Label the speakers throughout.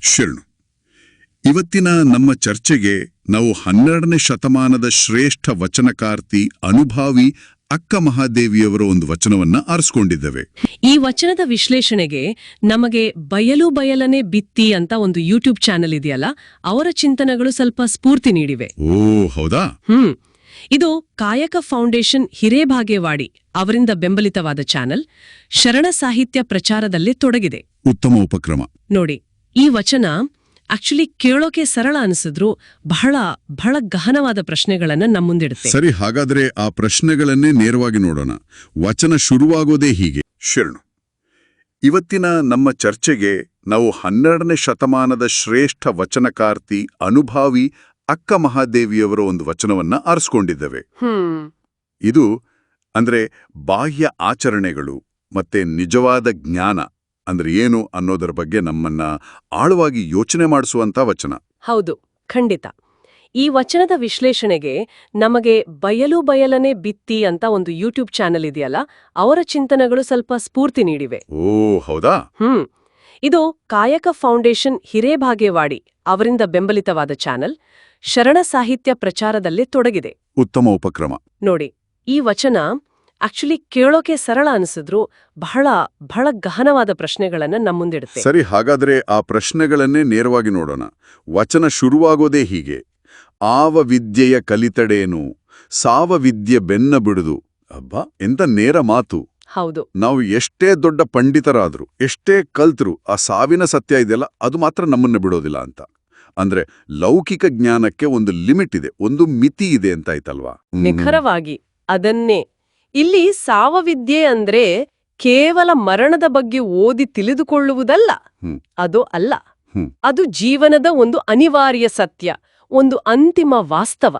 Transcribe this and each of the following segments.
Speaker 1: ಶರಣು ಇವತ್ತಿನ ನಮ್ಮ ಚರ್ಚೆಗೆ ನಾವು ಹನ್ನೆರಡನೇ ಶತಮಾನದ ಶ್ರೇಷ್ಠ ವಚನಕಾರ್ತಿ ಅನುಭಾವಿ ಅಕ್ಕ ಮಹಾದೇವಿಯವರ ಒಂದು ವಚನವನ್ನ ಆರಿಸಿಕೊಂಡಿದ್ದೇವೆ.
Speaker 2: ಈ ವಚನದ ವಿಶ್ಲೇಷಣೆಗೆ ನಮಗೆ ಬಯಲು ಬಯಲನೆ ಬಿತ್ತಿ ಅಂತ ಒಂದು ಯೂಟ್ಯೂಬ್ ಚಾನೆಲ್ ಇದೆಯಲ್ಲ ಅವರ ಚಿಂತನೆಗಳು ಸ್ವಲ್ಪ ಸ್ಫೂರ್ತಿ ನೀಡಿವೆ.
Speaker 1: ಓ ಹೌದಾ?
Speaker 2: ಹ್ಮ್ ಇದು ಕಾಯಕ ಫೌಂಡೇಶನ್ ಹಿರೇಭಾಗೇವಾಡಿ ಅವರಿಂದ ಬೆಂಬಲಿತವಾದ ಚಾನೆಲ್ ಶರಣ ಸಾಹಿತ್ಯ ಪ್ರಚಾರದಲ್ಲಿ ತೊಡಗಿದೆ.
Speaker 1: ಉತ್ತಮ ಉಪಕ್ರಮ.
Speaker 2: ನೋಡಿ ಈ ವಚನ ಆಕ್ಚುಲಿ ಕೇಳೋಕೆ ಸರಳ ಅನಿಸಿದ್ರು ಬಹಳ ಬಹಳ ಗಹನವಾದ ಪ್ರಶ್ನೆಗಳನ್ನ ನಮ್ಮುಂದಿಡುತ್ತೆ
Speaker 1: ಸರಿ ಹಾಗಾದ್ರೆ ಆ ಪ್ರಶ್ನೆಗಳನ್ನೇ ನೇರವಾಗಿ ನೋಡೋಣ. ವಚನ ಶುರುವಾಗೋದೇ ಹೀಗೆ. ಶರಣು ಇವತ್ತಿನ ನಮ್ಮ ಚರ್ಚೆಗೆ ನಾವು ಹನ್ನೆರಡನೇ ಶತಮಾನದ ಶ್ರೇಷ್ಠ ವಚನಕಾರ್ತಿ ಅನುಭಾವಿ ಅಕ್ಕ ಮಹಾದೇವಿಯವರ ಒಂದು ವಚನವನ್ನ ಆರಿಸ್ಕೊಂಡಿದ್ದೇವೆ. ಇದು ಅಂದ್ರೆ ಬಾಹ್ಯ ಆಚರಣೆಗಳು ಮತ್ತೆ ನಿಜವಾದ ಜ್ಞಾನ. ಅಂದ್ರೆ ಏನು ಅನ್ನೋದರ ಬಗ್ಗೆ ನಮ್ಮನ್ನ ಆಳವಾಗಿ ಯೋಚನೆ ಮಾಡಿಸುವಂತ ವಚನ.
Speaker 2: ಹೌದು ಖಂಡಿತ. ಈ ವಚನದ ವಿಶ್ಲೇಷಣೆಗೆ ನಮಗೆ ಬಯಲು ಬಯಲನೆ ಬಿತ್ತಿ ಅಂತ ಒಂದು ಯೂಟ್ಯೂಬ್ ಚಾನೆಲ್ ಇದೆಯಲ್ಲ ಅವರ ಚಿಂತನೆಗಳು ಸ್ವಲ್ಪ ಸ್ಫೂರ್ತಿ ನೀಡಿವೆ.
Speaker 1: ಓ ಹೌದಾ?
Speaker 2: ಹ್ಮ್. ಇದು ಕಾಯಕ ಫೌಂಡೇಶನ್ ಹಿರೇಭಾಗೇವಾಡಿ ಅವರಿಂದ ಬೆಂಬಲಿತವಾದ ಚಾನೆಲ್. ಶರಣ ಸಾಹಿತ್ಯ ಪ್ರಚಾರದಲ್ಲಿ ತೊಡಗಿದೆ.
Speaker 1: ಉತ್ತಮ ಉಪಕ್ರಮ.
Speaker 2: ನೋಡಿ ಈ ವಚನ ಆಕ್ಚುಲಿ ಕೇಳೋಕೆ ಸರಳ ಅನಿಸಿದ್ರು ಬಹಳ ಬಹಳ ಗಹನವಾದ ಪ್ರಶ್ನೆಗಳನ್ನ ನಮ್ಮುಂದಿಡುತ್ತೆ
Speaker 1: ಸರಿ ಹಾಗಾದ್ರೆ ಆ ಪ್ರಶ್ನೆಗಳನ್ನೇ ನೇರವಾಗಿ ನೋಡೋಣ. ವಚನ ಶುರುವಾಗೋದೇ ಹೀಗೆ. ಆವ ವಿದ್ಯೆಯ ಕಲಿತಡೇನು ಸಾವ ವಿದ್ಯೆ ಬೆನ್ನ ಬಿಡುದು. ಅಬ್ಬಾ ಎಂತ ನೇರ ಮಾತು.
Speaker 2: ಹೌದು.
Speaker 1: ನಾವು ಎಷ್ಟೇ ದೊಡ್ಡ ಪಂಡಿತರಾದ್ರು ಎಷ್ಟೇ ಕಲ್ತರು ಆ ಸಾವಿನ ಸತ್ಯ ಇದೆಯಲ್ಲ ಅದು ಮಾತ್ರ ನಮ್ಮನ್ನ ಬಿಡೋದಿಲ್ಲ ಅಂತ. ಅಂದ್ರೆ ಲೌಕಿಕ ಜ್ಞಾನಕ್ಕೆ ಒಂದು ಲಿಮಿಟ್ ಇದೆ ಒಂದು ಮಿತಿ ಇದೆ ಅಂತ ಆಯ್ತಲ್ವಾ.
Speaker 2: ನಿಖರವಾಗಿ ಅದನ್ನೇ ಇಲ್ಲಿ ಸಾವವಿದ್ಯೆ ಅಂದ್ರೆ ಕೇವಲ ಮರಣದ ಬಗ್ಗೆ ಓದಿ ತಿಳಿದುಕೊಳ್ಳುವುದಲ್ಲ. ಅದು ಅಲ್ಲ. ಅದು ಜೀವನದ ಒಂದು ಅನಿವಾರ್ಯ ಸತ್ಯ ಒಂದು ಅಂತಿಮ ವಾಸ್ತವ.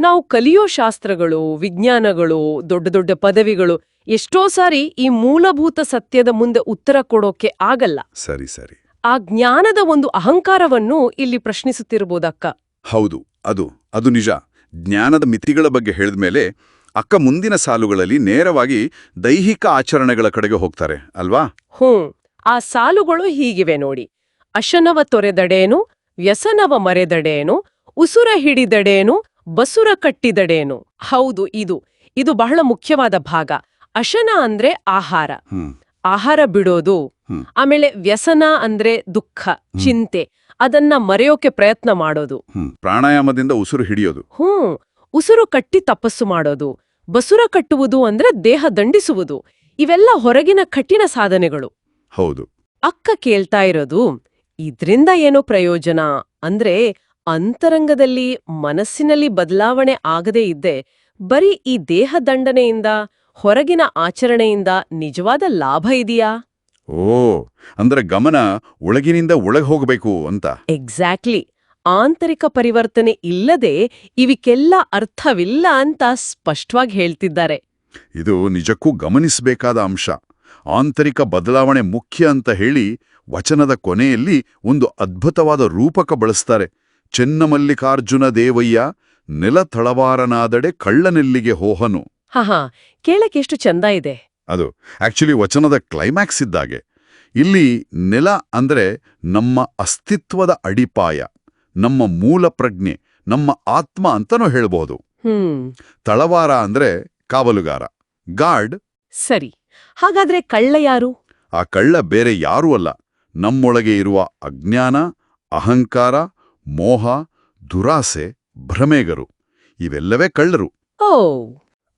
Speaker 2: ನಾವು ಕಲಿಯೋ ಶಾಸ್ತ್ರಗಳು ವಿಜ್ಞಾನಗಳು ದೊಡ್ಡ ದೊಡ್ಡ ಪದವಿಗಳು ಎಷ್ಟೋ ಸಾರಿ ಈ ಮೂಲಭೂತ ಸತ್ಯದ ಮುಂದೆ ಉತ್ತರ ಕೊಡೋಕೆ ಆಗಲ್ಲ.
Speaker 1: ಸರಿ ಸರಿ.
Speaker 2: ಆ ಜ್ಞಾನದ ಒಂದು ಅಹಂಕಾರವನ್ನು ಇಲ್ಲಿ ಪ್ರಶ್ನಿಸುತ್ತಿರಬಹುದಕ್ಕ
Speaker 1: ಹೌದು ಅದು ಅದು ನಿಜ. ಜ್ಞಾನದ ಮಿತಿಗಳ ಬಗ್ಗೆ ಹೇಳಿದ್ಮೇಲೆ ಅಕ್ಕ ಮುಂದಿನ ಸಾಲುಗಳಲ್ಲಿ ನೇರವಾಗಿ ದೈಹಿಕ ಆಚರಣೆಗಳ ಕಡೆಗೆ ಹೋಗ್ತಾರೆ ಅಲ್ವಾ?
Speaker 2: ಹ್ಮ್ ಆ ಸಾಲುಗಳು ಹೀಗಿವೆ ನೋಡಿ. ಅಶನವ ತೊರೆದಡೇನು ವ್ಯಸನವ ಮರೆದಡೇನು ಉಸುರ ಹಿಡಿದಡೇನು ಬಸುರ ಕಟ್ಟಿದಡೇನು. ಹೌದು ಇದು ಇದು ಬಹಳ ಮುಖ್ಯವಾದ ಭಾಗ. ಅಶನ ಅಂದ್ರೆ ಆಹಾರ. ಆಹಾರ ಬಿಡೋದು. ಆಮೇಲೆ ವ್ಯಸನ ಅಂದ್ರೆ ದುಃಖ ಚಿಂತೆ ಅದನ್ನ ಮರೆಯೋಕೆ ಪ್ರಯತ್ನ ಮಾಡೋದು.
Speaker 1: ಪ್ರಾಣಾಯಾಮದಿಂದ ಉಸಿರು ಹಿಡಿಯೋದು.
Speaker 2: ಹ್ಮ್. ಉಸಿರು ಕಟ್ಟಿ ತಪಸ್ಸು ಮಾಡೋದು. ಬಸುರ ಕಟ್ಟುವುದು ಅಂದ್ರೆ ದೇಹ ದಂಡಿಸುವುದು. ಇವೆಲ್ಲ ಹೊರಗಿನ ಕಠಿಣ ಸಾಧನೆಗಳು.
Speaker 1: ಹೌದು.
Speaker 2: ಅಕ್ಕ ಕೇಳ್ತಾ ಇರೋದು ಇದ್ರಿಂದ ಏನೋ ಪ್ರಯೋಜನ? ಅಂದ್ರೆ ಅಂತರಂಗದಲ್ಲಿ ಮನಸ್ಸಿನಲ್ಲಿ ಬದಲಾವಣೆ ಆಗದೇ ಇದ್ದೆ ಬರೀ ಈ ದೇಹ ದಂಡನೆಯಿಂದ ಹೊರಗಿನ ಆಚರಣೆಯಿಂದ ನಿಜವಾದ ಲಾಭ ಇದೆಯಾ?
Speaker 1: ಓ ಅಂದ್ರೆ ಗಮನ ಒಳಗಿನಿಂದ ಒಳಗೆ ಹೋಗಬೇಕು ಅಂತ.
Speaker 2: ಎಕ್ಸಾಕ್ಟ್ಲಿ ಆಂತರಿಕ ಪರಿವರ್ತನೆ ಇಲ್ಲದೆ ಇವಿಕೆಲ್ಲ ಅರ್ಥವಿಲ್ಲ ಅಂತ ಸ್ಪಷ್ಟವಾಗಿ ಹೇಳ್ತಿದ್ದಾರೆ.
Speaker 1: ಇದು ನಿಜಕ್ಕೂ ಗಮನಿಸಬೇಕಾದ ಅಂಶ. ಆಂತರಿಕ ಬದಲಾವಣೆ ಮುಖ್ಯ ಅಂತ ಹೇಳಿ ವಚನದ ಕೊನೆಯಲ್ಲಿ ಒಂದು ಅದ್ಭುತವಾದ ರೂಪಕ ಬಳಸ್ತಾರೆ. ಚೆನ್ನಮಲ್ಲಿಕಾರ್ಜುನ ದೇವಯ್ಯ ನೆಲತಳವಾರನಾದಡೆ ಕಳ್ಳನೆಲ್ಲಿಗೆ ಹೋಹನು.
Speaker 2: ಹಾ ಹಾ ಕೇಳಕ್ಕೆಷ್ಟು ಚಂದ ಇದೆ.
Speaker 1: ಅದು ಆಕ್ಚುಲಿ ವಚನದ ಕ್ಲೈಮ್ಯಾಕ್ಸ್ ಇದ್ದಾಗೆ. ಇಲ್ಲಿ ನೆಲ ಅಂದ್ರೆ ನಮ್ಮ ಅಸ್ತಿತ್ವದ ಅಡಿಪಾಯ. ನಮ್ಮ ಮೂಲ ಪ್ರಜ್ಞೆ ನಮ್ಮ ಆತ್ಮ ಅಂತನೂ ಹೇಳ್ಬೋದು. ತಳವಾರ ಅಂದ್ರೆ ಕಾವಲುಗಾರ ಗಾರ್ಡ್.
Speaker 2: ಸರಿ. ಹಾಗಾದ್ರೆ ಕಳ್ಳ ಯಾರು?
Speaker 1: ಆ ಕಳ್ಳ ಬೇರೆ ಯಾರೂ ಅಲ್ಲ. ನಮ್ಮೊಳಗೆ ಇರುವ ಅಜ್ಞಾನ ಅಹಂಕಾರ ಮೋಹ ದುರಾಸೆ ಭ್ರಮೆಗರು. ಇವೆಲ್ಲವೇ ಕಳ್ಳರು.
Speaker 2: ಓ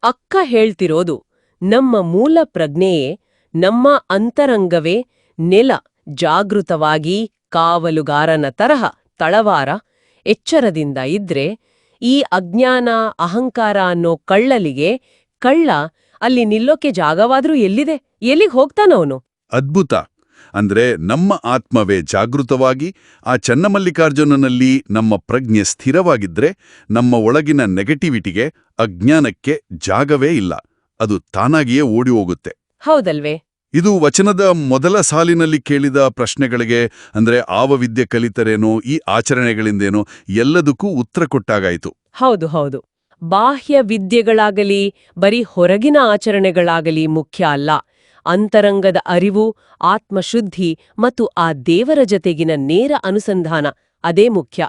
Speaker 2: ಅಕ್ಕ ಹೇಳ್ತಿರೋದು ನಮ್ಮ ಮೂಲ ಪ್ರಜ್ಞೆಯೇ ನಮ್ಮ ಅಂತರಂಗವೇ ನೆಲ ಜಾಗೃತವಾಗಿ ಕಾವಲುಗಾರನ ತರಹ. ತಳವಾರ ಎಚ್ಚರದಿಂದ ಇದ್ರೆ ಈ ಅಜ್ಞಾನ ಅಹಂಕಾರ ಅನ್ನೋ ಕಳ್ಳಲಿಗೆ ಕಳ್ಳ ಅಲ್ಲಿ ನಿಲ್ಲೋಕೆ ಜಾಗವಾದ್ರೂ ಎಲ್ಲಿದೆ? ಎಲ್ಲಿಗೆ ಹೋಗ್ತಾನವನು
Speaker 1: ಅದ್ಭುತ. ಅಂದ್ರೆ ನಮ್ಮ ಆತ್ಮವೇ ಜಾಗೃತವಾಗಿ ಆ ಚನ್ನಮಲ್ಲಿಕಾರ್ಜುನನಲ್ಲಿ ನಮ್ಮ ಪ್ರಜ್ಞೆ ಸ್ಥಿರವಾಗಿದ್ರೆ ನಮ್ಮ ಒಳಗಿನ ನೆಗೆಟಿವಿಟಿಗೆ ಅಜ್ಞಾನಕ್ಕೆ ಜಾಗವೇ ಇಲ್ಲ. ಅದು ತಾನಾಗಿಯೇ ಓಡಿ ಹೋಗುತ್ತೆ.
Speaker 2: ಹೌದಲ್ವೇ?
Speaker 1: ಇದು ವಚನದ ಮೊದಲ ಸಾಲಿನಲ್ಲಿ ಕೇಳಿದ ಪ್ರಶ್ನೆಗಳಿಗೆ ಅಂದ್ರೆ ಆವ ವಿದ್ಯೆ ಕಲಿತರೇನೋ ಈ ಆಚರಣೆಗಳಿಂದೇನೋ ಎಲ್ಲದಕ್ಕೂ ಉತ್ತರ ಕೊಟ್ಟಾಗಾಯಿತು.
Speaker 2: ಹೌದು ಹೌದು. ಬಾಹ್ಯ ವಿದ್ಯೆಗಳಾಗಲಿ ಬರೀ ಹೊರಗಿನ ಆಚರಣೆಗಳಾಗಲಿ ಮುಖ್ಯ ಅಲ್ಲ. ಅಂತರಂಗದ ಅರಿವು ಆತ್ಮಶುದ್ಧಿ ಮತ್ತು ಆ ದೇವರ ಜತೆಗಿನ ನೇರ ಅನುಸಂಧಾನ ಅದೇ ಮುಖ್ಯ.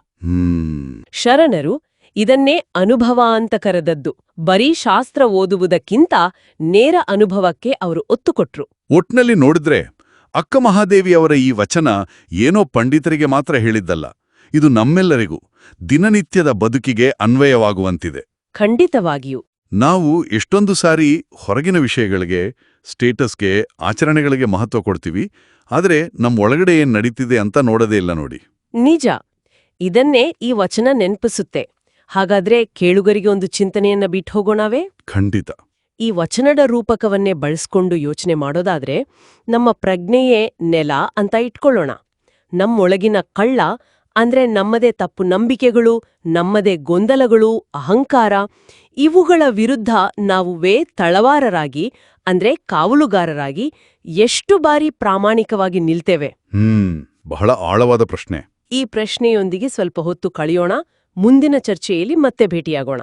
Speaker 2: ಶರಣರು ಇದನ್ನೇ ಅನುಭವ ಅಂತ ಕರೆದದ್ದು. ಬರೀ ಶಾಸ್ತ್ರ ಓದುವುದಕ್ಕಿಂತ ನೇರ ಅನುಭವಕ್ಕೆ ಅವರು ಒತ್ತು ಕೊಟ್ರು
Speaker 1: ಒಟ್ನಲ್ಲಿ ನೋಡಿದ್ರೆ ಅಕ್ಕ ಮಹಾದೇವಿಯವರ ಈ ವಚನ ಏನೋ ಪಂಡಿತರಿಗೆ ಮಾತ್ರ ಹೇಳಿದ್ದಲ್ಲ. ಇದು ನಮ್ಮೆಲ್ಲರಿಗೂ ದಿನನಿತ್ಯದ ಬದುಕಿಗೆ ಅನ್ವಯವಾಗುವಂತಿದೆ.
Speaker 2: ಖಂಡಿತವಾಗಿಯೂ.
Speaker 1: ನಾವು ಎಷ್ಟೊಂದು ಸಾರಿ ಹೊರಗಿನ ವಿಷಯಗಳಿಗೆ ಸ್ಟೇಟಸ್ಗೆ ಆಚರಣೆಗಳಿಗೆ ಮಹತ್ವ ಕೊಡ್ತೀವಿ. ಆದರೆ ನಮ್ಮ ಒಳಗಡೆ ಏನ್ ನಡೀತಿದೆ ಅಂತ ನೋಡದೇ ಇಲ್ಲ ನೋಡಿ.
Speaker 2: ನಿಜ. ಇದನ್ನೇ ಈ ವಚನ ನೆನ್ಪಿಸುತ್ತೆ. ಹಾಗಾದ್ರೆ ಕೇಳುಗರಿಗೆ ಒಂದು ಚಿಂತನೆಯನ್ನ ಬಿಟ್ಟು ಹೋಗೋಣವೇ?
Speaker 1: ಖಂಡಿತ.
Speaker 2: ಈ ವಚನದ ರೂಪಕವನ್ನೇ ಬಳಸ್ಕೊಂಡು ಯೋಚನೆ ಮಾಡೋದಾದ್ರೆ ನಮ್ಮ ಪ್ರಜ್ಞೆಯೇ ನೆಲ ಅಂತ ಇಟ್ಕೊಳ್ಳೋಣ. ನಮ್ಮೊಳಗಿನ ಕಳ್ಳ ಅಂದ್ರೆ ನಮ್ಮದೇ ತಪ್ಪು ನಂಬಿಕೆಗಳು ನಮ್ಮದೇ ಗೊಂದಲಗಳು ಅಹಂಕಾರ ಇವುಗಳ ವಿರುದ್ಧ ನಾವುವೇ ತಳವಾರರಾಗಿ ಅಂದ್ರೆ ಕಾವಲುಗಾರರಾಗಿ ಎಷ್ಟು ಬಾರಿ ಪ್ರಾಮಾಣಿಕವಾಗಿ ನಿಲ್ತೇವೆ?
Speaker 1: ಹ್ಮ್ ಬಹಳ ಆಳವಾದ ಪ್ರಶ್ನೆ.
Speaker 2: ಈ ಪ್ರಶ್ನೆಯೊಂದಿಗೆ ಸ್ವಲ್ಪ ಹೊತ್ತು ಕಳೆಯೋಣ. ಮುಂದಿನ ಚರ್ಚೆಯಲ್ಲಿ ಮತ್ತೆ ಭೇಟಿಯಾಗೋಣ.